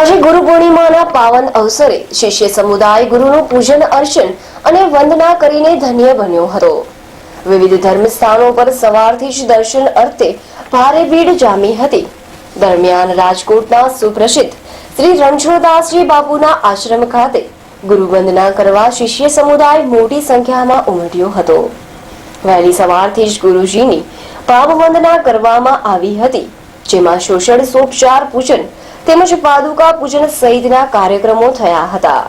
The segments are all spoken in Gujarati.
આજે ગુરુ પૂર્ણિમાના પાવન અવસરે શિષ્ય સમુદાય ગુરુનું પૂજન, અર્ચન અને વંદના કરીને ધન્ય બન્યો હતો. વિવિધ ધર્મ સ્થાનો પર સવારથી જ દર્શન અર્થે ભારે ભીડ જામી હતી. દરમિયાન રાજકોટના સુપ્રસિદ્ધ શ્રી રણછોડદાસજી બાપુના આશ્રમ ખાતે ગુરુ વંદના કરવા શિષ્ય સમુદાય મોટી સંખ્યામાં ઉમટ્યો હતો. વહેલી સવારથી જ ગુરુજીની ભાવ વંદના કરવામાં આવી હતી, જેમાં શોષણ સોપચાર પૂજન તેમજ પાદુકા પૂજન સહિતના કાર્યક્રમો થયા હતા.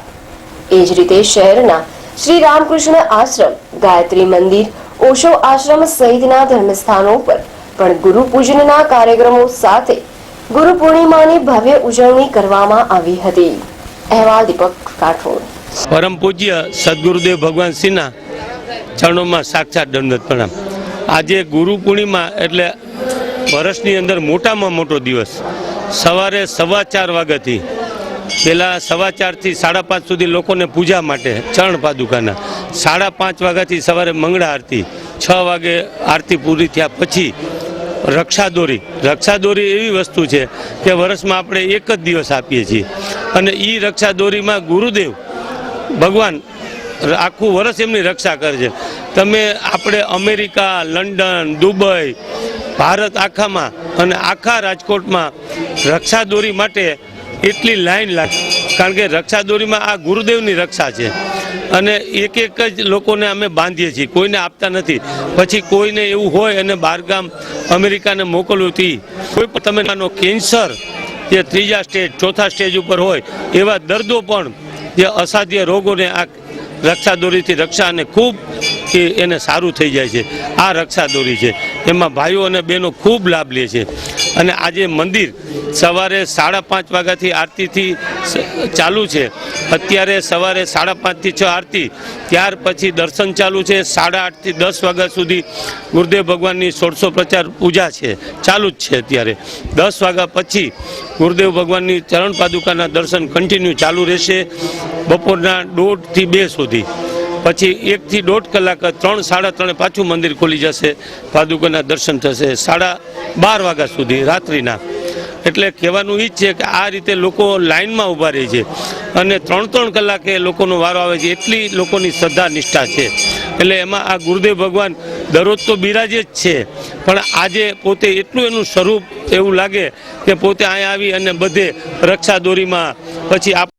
એ જ રીતે શહેરના શ્રી રામકૃષ્ણ આશ્રમ, ગાયત્રી મંદિર, ઓશો આશ્રમ સહિતના ધર્મસ્થાનો પર પણ ગુરુ પૂજનના કાર્યક્રમો સાથે ગુરુ પૂર્ણિમાની ભવ્ય ઉજવણી કરવામાં આવી હતી. અહેવાલ દીપક કાઠોડ. પરમ પૂજ્ય સદગુરુદેવ ભગવાન સિંહના ચરણોમાં સાક્ષાત દંડત પ્રણામ. આજે ગુરુ પૂર્ણિમા એટલે વર્ષની અંદર મોટામાં મોટો દિવસ. સવારે સવા ચાર વાગ્યાથી પહેલાં સવા ચારથી સાડા પાંચ સુધી લોકોને પૂજા માટે ચરણ પાદુકાના. સાડા પાંચ વાગ્યાથી સવારે મંગળા આરતી, છ વાગે આરતી પૂરી થયા પછી રક્ષાદોરી. રક્ષાદોરી એવી વસ્તુ છે કે વર્ષમાં આપણે એક જ દિવસ આપીએ છીએ. અને એ રક્ષાદોરીમાં ગુરુદેવ, ભગવાન, આખું વર્ષ એમની રક્ષા કરે છે તમે આપણે અમેરિકા, લંડન, દુબઈ ભારત આખામાં અને આખા રાજકોટમાં રક્ષા દોરી માટે એટલી લાઈન લાગે, કારણ કે રક્ષા દોરીમાં આ ગુરુદેવની રક્ષા છે. અને એક એક જ લોકોને અમે બાંધીએ છીએ, કોઈને આપતા નથી. પછી કોઈને એવું હોય અને બહારગામ અમેરિકાને મોકલવું હતી કોઈ પણ, તમે કેન્સર, જે ત્રીજા સ્ટેજ, ચોથા સ્ટેજ ઉપર હોય, એવા દર્દો પણ જે અસાધ્ય રોગોને આ રક્ષા દોરીથી રક્ષા અને ખૂબ એને સારું થઈ જાય છે. આ રક્ષા દોરી છે. એમાં ભાઈઓ અને બહેનો ખૂબ લાભ લે છે. અને આજે મંદિર સવારે સાડા પાંચ વાગ્યાથી આરતીથી ચાલુ છે. અત્યારે સવારે સાડા પાંચથી છ આરતી, ત્યાર પછી દર્શન ચાલુ છે. સાડા આઠથી દસ વાગ્યા સુધી ગુરુદેવ ભગવાનની સોળસો પ્રચાર પૂજા છે. ચાલુ જ છે અત્યારે. દસ વાગ્યા પછી ગુરુદેવ ભગવાનની ચરણ પાદુકાના દર્શન કન્ટિન્યુ ચાલુ રહેશે. બપોરના દોઢથી બે સુધી. પછી એકથી દોઢ કલાક ત્રણ, સાડા ત્રણે પાછું મંદિર ખોલી જશે. પાદુકાના દર્શન થશે સાડા બાર વાગ્યા સુધી રાત્રિના. એટલે કહેવાનું એ જ છે કે આ રીતે લોકો લાઇનમાં ઊભા રહે છે. અને ત્રણ ત્રણ કલાકે લોકોનો વારો આવે છે. એટલી લોકોની શ્રદ્ધા, નિષ્ઠા છે. એટલે એમાં આ ગુરુદેવ ભગવાન દરરોજ તો બિરાજે જ છે. પણ આજે પોતે એટલું એનું સ્વરૂપ એવું લાગે કે પોતે અહીંયા આવી અને બધે રક્ષા દોરીમાં પછી આપ